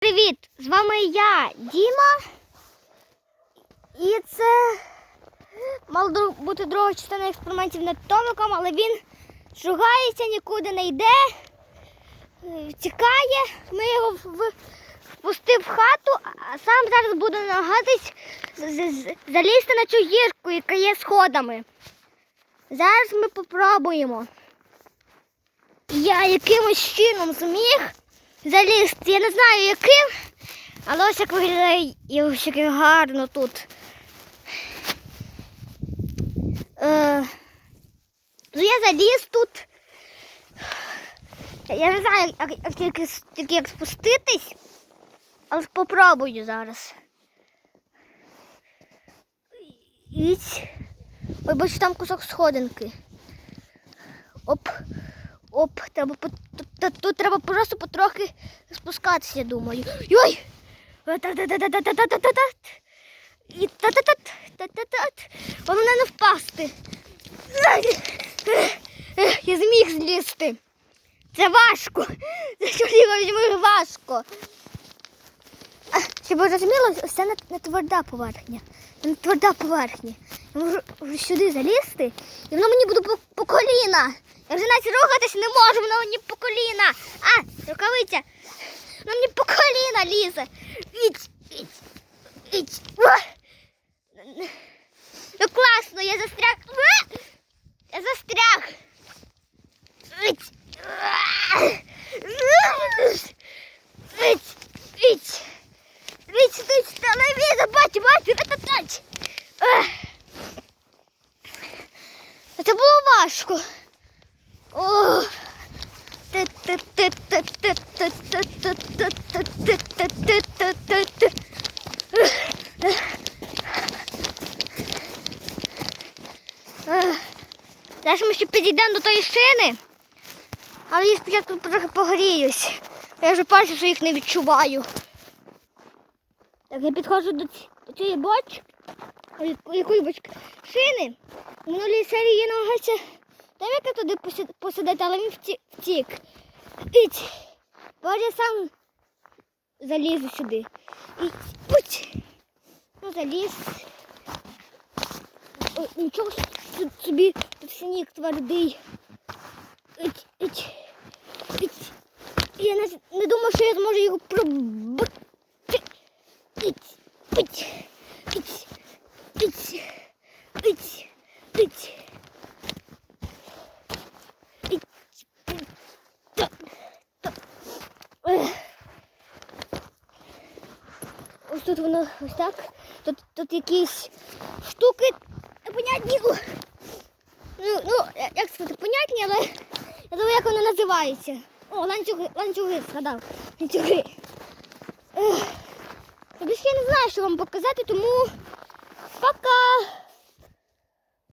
Привіт! З вами я, Діма. І це мала бути друга частина експериментів над Томиком, але він шугається, нікуди не йде, тікає. Ми його впустив в хату, а сам зараз буде намагатись залізти на цю гірку, яка є сходами. Зараз ми попробуємо. Я якимось чином зміг залізти. Я не знаю яким, але ось як виглядає ось як гарно тут. Е, ну я заліз тут. Я не знаю, як, як тільки як спуститись, але спробую зараз. Іць. Ой, бачу, там кусок сходинки. Оп. Оп, треба та тут треба просто потрохи спускатися, я думаю. Йой! І та-та-та-та-та-та-та. Головне не впасти. Я зміг злізти. Це важко. Це чоловік важко. Щоб ви розуміли, це не тверда поверхня. Не тверда поверхня. Можу вже сюди залізти, і воно мені буде по, по коліна. Я вже навіть рухатись не можу, воно мені по коліна. А, рукавиця. Воно мені по коліна лізе. Іць, іць. Уа! Ну класно, я застряг. Важко. О. Зараз ми ще підійдемо до тої шини, але я спочатку трохи погріюсь. Я вже бачу, що їх не відчуваю. Так, я підходжу до, ці- до цієї бочки. Якої бочки? Шини. У минулій серії я намагався Давайте туди посі- посадити, але він вті- втік. Іть. Бо я сам залізу сюди. Іть. Путь. Ну, заліз. Ой, нічого с- собі тут сніг твердий. Іть, іть, іть. Я не, не думав, що я зможу його пробити. Іть, іть, іть, іть, іть, іть. Тут воно ось так. Тут, тут якісь штуки непонятні. Ну, ну, як сказати, понятні, але я думаю, як воно називається. О, ланцюги, ланцюги, згадав. Ланцюги. Більше я не знаю, що вам показати, тому пока.